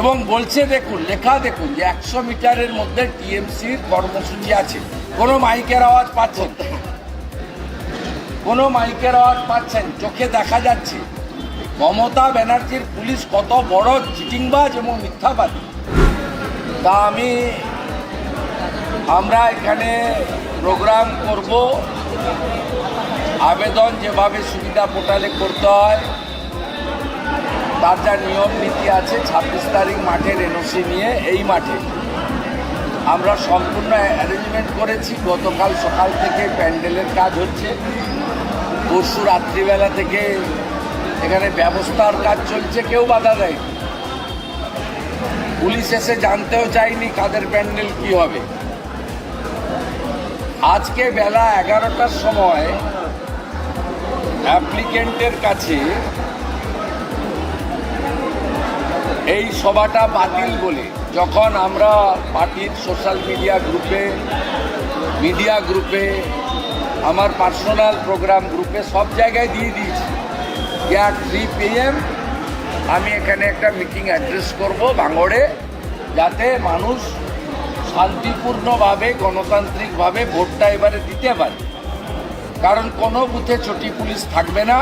এবং বলছে, দেখুন, লেখা দেখুন যে একশো মিটারের মধ্যে টিএমসির কর্মসূচি আছে। কোনো মাইকের আওয়াজ পাচ্ছেন? কোনো মাইকের আওয়াজ পাচ্ছেন? চোখে দেখা যাচ্ছে। মমতা ব্যানার্জির পুলিশ কত বড় চিটিংবাজ এবং মিথ্যাবাদী। তা আমি, আমরা এখানে প্রোগ্রাম করব। আবেদন যেভাবে সুবিধা পোর্টালে করতে হয় তার যা নিয়ম নীতি আছে, ছাব্বিশ তারিখ মাঠের এনওসি নিয়ে এই মাঠে। আমরা সম্পূর্ণ অ্যারেঞ্জমেন্ট করেছি, গতকাল সকাল থেকে প্যান্ডেলের কাজ হচ্ছে। পরশু রাত্রিবেলা থেকে এখানে ব্যবস্থার কাজ চলছে, কেউ বাধা দেয় পুলিশ এসে জানতেও চায়নি কাদের প্যান্ডেল কি হবে। আজকে বেলা এগারোটার সময় অ্যাপ্লিকেন্টের কাছে এই সভাটা বাতিল বলে যখন আমরা পার্টির সোশ্যাল মিডিয়া গ্রুপে মিডিয়া গ্রুপে, আমার পার্সোনাল প্রোগ্রাম গ্রুপে সব জায়গায় দিয়ে দিয়েছি। আর থ্রি পিএম আমি এখানে একটা মিটিং অ্যাড্রেস করব ভাঙড়ে, যাতে মানুষ শান্তিপূর্ণভাবে, গণতান্ত্রিকভাবে ভোটটা এবারে দিতে পারে। কারণ কোনো বুথে চটি পুলিশ থাকবে না।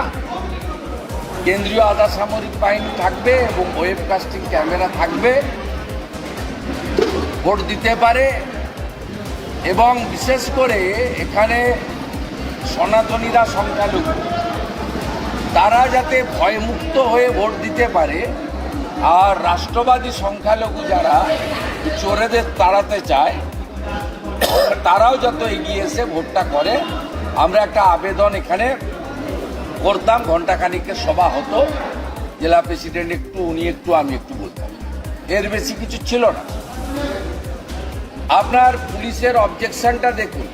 কেন্দ্রীয় আধা সামরিক বাহিনী থাকবে এবং ওয়েবকাস্টিং ক্যামেরা থাকবে। ভোট দিতে পারে এবং বিশেষ করে এখানে সনাতনীরা সংখ্যালঘু। তারা যাতে ভয়মুক্ত হয়ে ভোট দিতে পারে আর রাষ্ট্রবাদী সংখ্যালঘু যারা চোরেদের তাড়াতে চায়, তারাও যত এগিয়ে এসে ভোটটা করে। আমরা একটা আবেদন এখানে করতাম ঘন্টাখানিকের সভা হতো। জেলা প্রেসিডেন্ট একটু, উনি একটু, আমি একটু বলতাম। এর বেশি কিছু ছিল না। আপনার পুলিশের অবজেকশনটা দেখুন।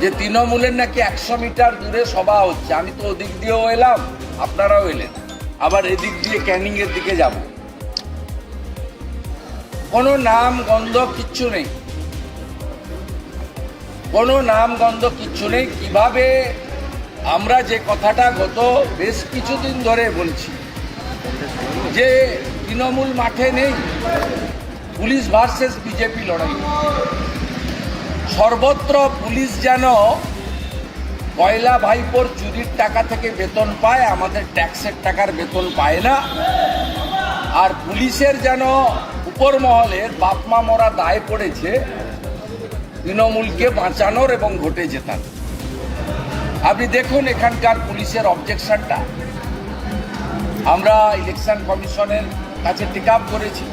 যে তৃণমূলের নাকি একশো মিটার দূরে সভা হচ্ছে। আমি তো ওদিক দিয়েও এলাম, আপনারাও এলেন। আবার এদিক দিয়ে ক্যানিং এর দিকে যাব। কোনো নাম, গন্ধ কিচ্ছু নেই। কোনো নাম, গন্ধ কিচ্ছু নেই। কীভাবে আমরা যে কথাটা গত বেশ কিছুদিন ধরে বলছি, যে তৃণমূল মাঠে নেই, পুলিশ ভার্সেস বিজেপি লড়াই। সর্বত্র পুলিশ যেন পয়লা ভাইপোর চুরির টাকা থেকে বেতন পায়, আমাদের ট্যাক্সের টাকার বেতন পায় না। আর পুলিশের যেন উপর মহলের বাপমা মরা দায় পড়েছে, তৃণমূলকে বাঁচানোর এবং ভোটে জেতার আপনি দেখুন এখানকার পুলিশের অবজেকশনটা আমরা ইলেকশন কমিশনের কাছে টেক আপ করেছি।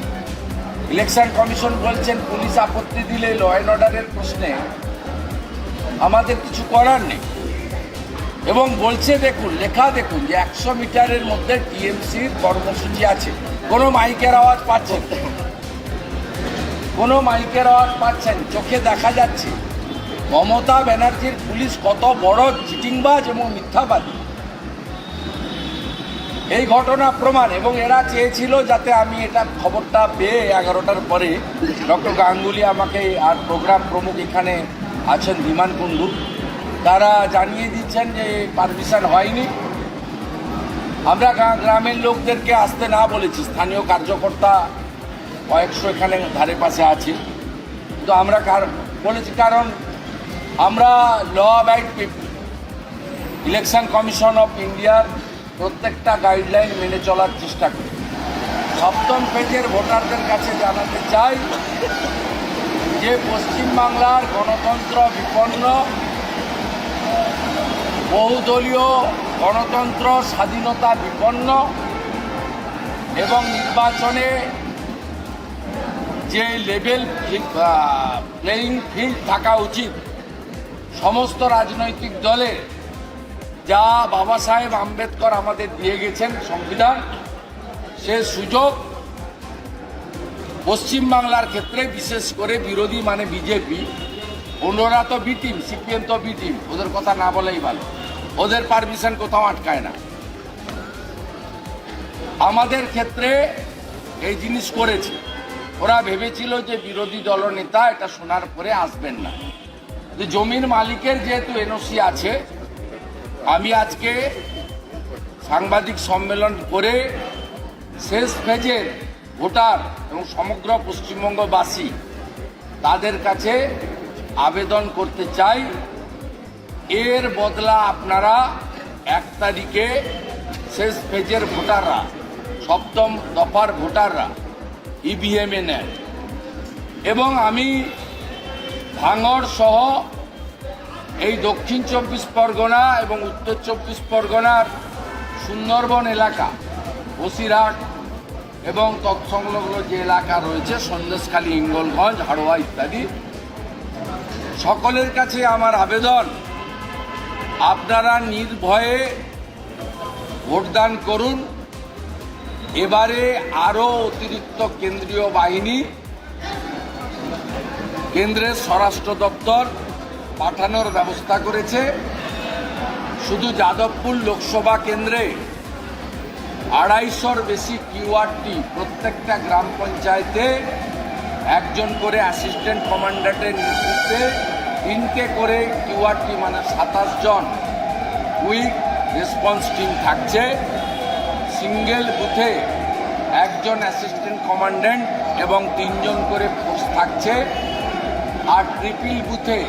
ইলেকশন কমিশন বলছেন, পুলিশ আপত্তি দিলে ল অ্যান্ড অর্ডারের প্রশ্নে আমাদের কিছু করার নেই। এবং বলছে, দেখুন, লেখা দেখুন যে একশো মিটারের মধ্যে টিএমসির কর্মসূচি আছে। কোনো মাইকের আওয়াজ পাচ্ছেন কোনো মাইকের আওয়াজ পাচ্ছেন চোখে দেখা যাচ্ছে মমতা ব্যানার্জির পুলিশ কত বড় চিটিংবাজ এবং মিথ্যাবাদী? এই ঘটনা প্রমাণ এবং এরা চেয়েছিল যাতে আমি এটা খবরটা পেয়ে এগারোটার পরে ডক্টর গাঙ্গুলি আমাকে আর প্রোগ্রাম প্রমুখ এখানে আছেন বিমান কুণ্ডু। তারা জানিয়ে দিচ্ছেন যে পারমিশন হয়নি। আমরা গ্রামের লোকদেরকে আসতে না বলেছি। স্থানীয় কার্যকর্তা কয়েকশো এখানে ধারে পাশে আছে। তো আমরা কার, বলেছি কারণ আমরা law abide people election commission of ইন্ডিয়ার প্রত্যেকটা গাইডলাইন মেনে চলার চেষ্টা করি। সপ্তম পেজের ভোটারদের কাছে জানাতে চাই যে পশ্চিমবাংলার গণতন্ত্র বিপন্ন, বহুদলীয় গণতন্ত্র স্বাধীনতা বিপন্ন এবং নির্বাচনে যে লেভেল প্লেয়িং ফিল্ড থাকা উচিত। সমস্ত রাজনৈতিক দলের যা বাবা সাহেব আম্বেদকর আমাদের দিয়ে গেছেন সংবিধান, সে সুযোগ পশ্চিমবাংলার ক্ষেত্রে বিশেষ করে বিরোধী মানে বিজেপি। অন্যরা তো বি টিম সিপিএম তো বি টিম ওদের কথা না বলেই ভালো। ওদের পারমিশন কোথাও আটকায় না। আমাদের ক্ষেত্রে এই জিনিস করেছে। ওরা ভেবেছিল যে বিরোধী দলনেতা এটা শোনার পরে আসবেন না। যে জমির মালিকের যেহেতু এনওসি আছে, আমি আজকে সাংবাদিক সম্মেলন করে শেষ ফেজের ভোটার এবং সমগ্র পশ্চিমবঙ্গবাসী তাদের কাছে আবেদন করতে চাই। এর বদলা আপনারা এক তারিখে শেষ ফেজের ভোটাররা, সপ্তম দফার ভোটাররা ইভিএমে নেন। এবং আমি ভাঙড় সহ এই দক্ষিণ চব্বিশ পরগনা এবং উত্তর চব্বিশ পরগনার সুন্দরবন এলাকা, বসিরহাট এবং তৎসংলগ্ন যে এলাকা রয়েছে, সন্দেশখালী, ইঙ্গলগঞ্জ, হাড়োয়া ইত্যাদি। সকলের কাছে আমার আবেদন, আপনারা নির্ভয়ে ভোটদান করুন। এবারে আরও অতিরিক্ত কেন্দ্রীয় বাহিনী কেন্দ্রের স্বরাষ্ট্র দপ্তর পাঠানোর ব্যবস্থা করেছে। শুধু যাদবপুর লোকসভা কেন্দ্রে আড়াইশোর বেশি কিউআরটি প্রত্যেকটা গ্রাম পঞ্চায়েতে একজন করে অ্যাসিস্ট্যান্ট কমান্ডারের নেতৃত্বে তিনটে করে কিউআরটি মানে সাতাশ জন কুইক রেসপন্স টিম থাকছে। সিঙ্গেল বুথে একজন অ্যাসিস্ট্যান্ট কমান্ড্যান্ট এবং তিনজন করে ফোর্স থাকছে। আর ট্রিপল বুথে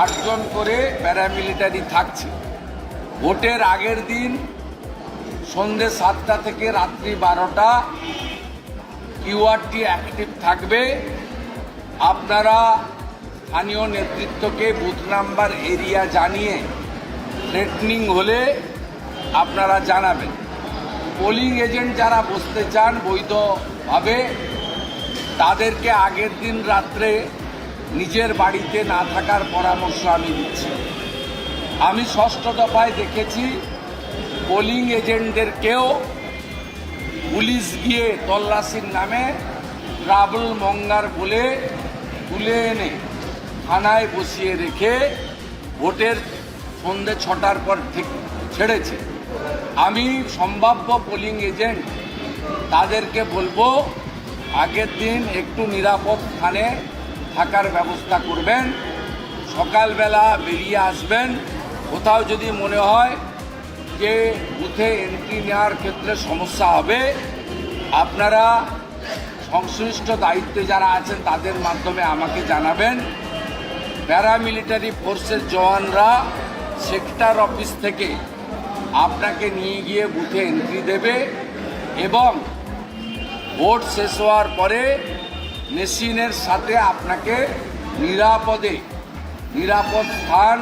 আটজন করে প্যারামিলিটারি থাকছে। ভোটের আগের দিন সন্ধে সাতটা থেকে রাত্রি বারোটা কিউআরটি অ্যাক্টিভ থাকবে। আপনারা স্থানীয় নেতৃত্বকে বুথ নাম্বার এরিয়া জানিয়ে থ্রেটনিং হলে আপনারা জানাবেন। পোলিং এজেন্ট যারা বসতে চান বৈধভাবে, তাদেরকে আগের দিন রাত্রে নিজের বাড়িতে না থাকার পরামর্শ আমি দিচ্ছি। আমি ষষ্ঠ দফায় দেখেছি পোলিং এজেন্টদেরকেও পুলিশ গিয়ে তল্লাশির নামে ট্রাভেল মঙ্গার বলে তুলে এনে থানায় বসিয়ে রেখে ভোটের সন্ধে ছটার পর ঠিক ছেড়েছে। আমি সম্ভাব্য পোলিং এজেন্ট, তাদেরকে বলব আগের দিন একটু নিরাপদ স্থানে থাকার ব্যবস্থা করবেন। সকালবেলা বেরিয়ে আসবেন। কোথাও যদি মনে হয় যে বুথে এন্ট্রি নেওয়ার ক্ষেত্রে সমস্যা হবে, আপনারা সংশ্লিষ্ট দায়িত্বে যারা আছেন তাদের মাধ্যমে আমাকে জানাবেন। প্যারামিলিটারি ফোর্সের জওয়ানরা সেক্টর অফিস থেকে আপনাকে নিয়ে গিয়ে বুথে এন্ট্রি দেবে এবং ভোট শেষ হওয়ার পরে মেশিনের সাথে আপনাকে নিরাপদে, নিরাপদ স্থান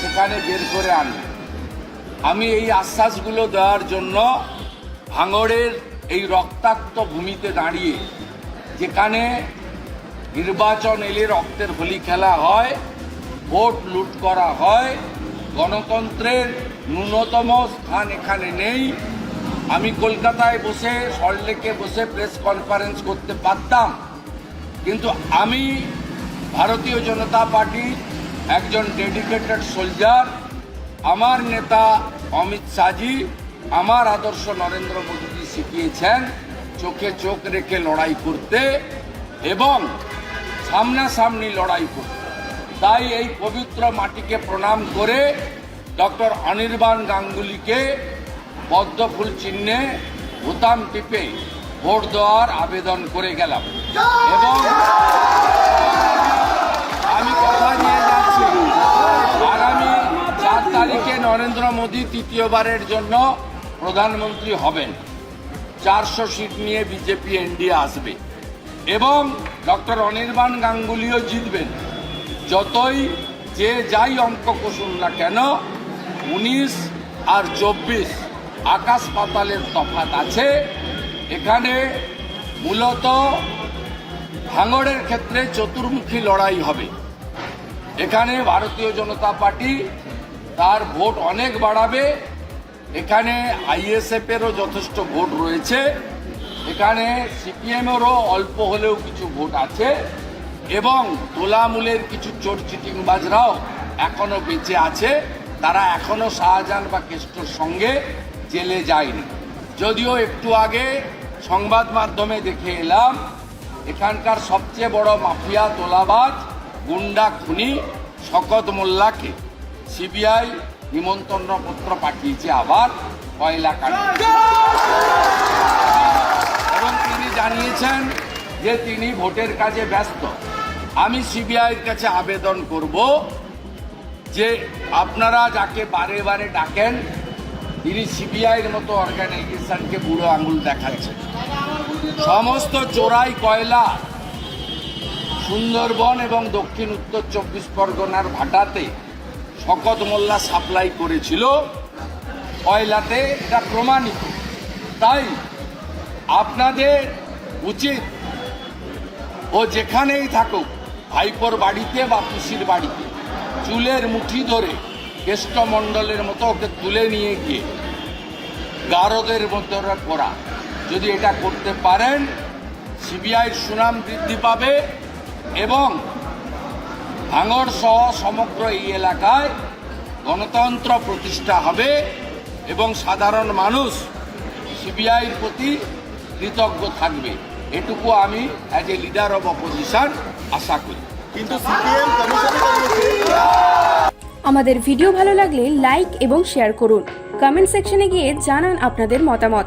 সেখানে বের করে আনবে। আমি এই আশ্বাসগুলো দেওয়ার জন্য ভাঙড়ের এই রক্তাক্ত ভূমিতে দাঁড়িয়ে, যেখানে নির্বাচন এলে রক্তের হোলি খেলা হয়, ভোট লুট করা হয়, গণতন্ত্রের ন্যূনতম স্থান এখানে নেই। আমি কলকাতায় বসে, সল্টলেকে বসে প্রেস কনফারেন্স করতে পারতাম। কিন্তু আমি ভারতীয় জনতা পার্টির একজন ডেডিকেটেড সোলজার। আমার নেতা অমিত শাহজি, আমার আদর্শ নরেন্দ্র মোদীজি শিখিয়েছেন চোখে চোখ রেখে লড়াই করতে এবং সামনাসামনি লড়াই করতে। তাই এই পবিত্র মাটিকে প্রণাম করে ডক্টর অনির্বাণ গাঙ্গুলিকে পদ্মফুল চিহ্নে বোতাম টিপে ভোট দেওয়ার আবেদন করে গেলাম। এবং আমি কথা নিয়ে যাচ্ছি। আগামী চার তারিখে নরেন্দ্র মোদী তৃতীয়বারের জন্য প্রধানমন্ত্রী হবেন। চারশো সিট নিয়ে বিজেপি এনডিএ আসবে। এবং ডক্টর অনির্বাণ গাঙ্গুলিও জিতবেন। যতই যে যাই অঙ্ক কষুন না কেন, উনিশ আর চব্বিশ আকাশ পাতালের তফাত আছে। এখানে মূলত ভাঙড়ের ক্ষেত্রে চতুর্মুখী লড়াই হবে। এখানে ভারতীয় জনতা পার্টি তার ভোট অনেক বাড়াবে। এখানে আইএসএফেরও যথেষ্ট ভোট রয়েছে। এখানে সিপিএমেরও অল্প হলেও কিছু ভোট আছে এবং তোলামূলের কিছু চোর চিটিংবাজরাও এখনও বেঁচে আছে। তারা এখনও শাহজাহান বা কেষ্টর সঙ্গে জেলে যায়নি। যদিও একটু আগে সংবাদ মাধ্যমে দেখে এলাম এখানকার সবচেয়ে বড় মাফিয়া তোলাবাজ গুন্ডা খুনি শকত মোল্লাকে সিবিআই নিমন্ত্রণপত্র পাঠিয়েছে আবার কয়লা এবং তিনি জানিয়েছেন যে তিনি ভোটের কাজে ব্যস্ত। আমি সিবিআইয়ের কাছে আবেদন করব যে আপনারা যাকে বারে বারে ডাকেন, তিনি সিবিআইয়ের মতো অর্গানাইজেশনকে বুড়ো আঙুল দেখাচ্ছেন। সমস্ত চোরাই কয়লা সুন্দরবন এবং দক্ষিণ উত্তর চব্বিশ পরগনার ভাটাতে শকত মোল্লা সাপ্লাই করেছিল। কয়লাতে এটা প্রমাণিত। তাই আপনাদের উচিত ও যেখানেই থাকুক, ভাইপোর বাড়িতে বা পিসির বাড়িতে চুলের মুঠি ধরে কেষ্টমণ্ডলের মতো ওকে তুলে নিয়ে গিয়ে গারদের মতো করা যদি এটা করতে পারেন সিবিআইয়ের সুনাম বৃদ্ধি পাবে এবং ভাঙড় সহ সমগ্র এই এলাকায় গণতন্ত্র প্রতিষ্ঠা হবে এবং সাধারণ মানুষ সিবিআইয়ের প্রতি কৃতজ্ঞ থাকবে। এটুকু আমি as a leader of opposition আশা করি। কিন্তু সিপিএম কমিশনে দাঁড়িয়েছে আমাদের ভিডিও ভালো লাগলে লাইক এবং শেয়ার করুন। কমেন্ট সেকশনে গিয়ে জানান আপনাদের মতামত।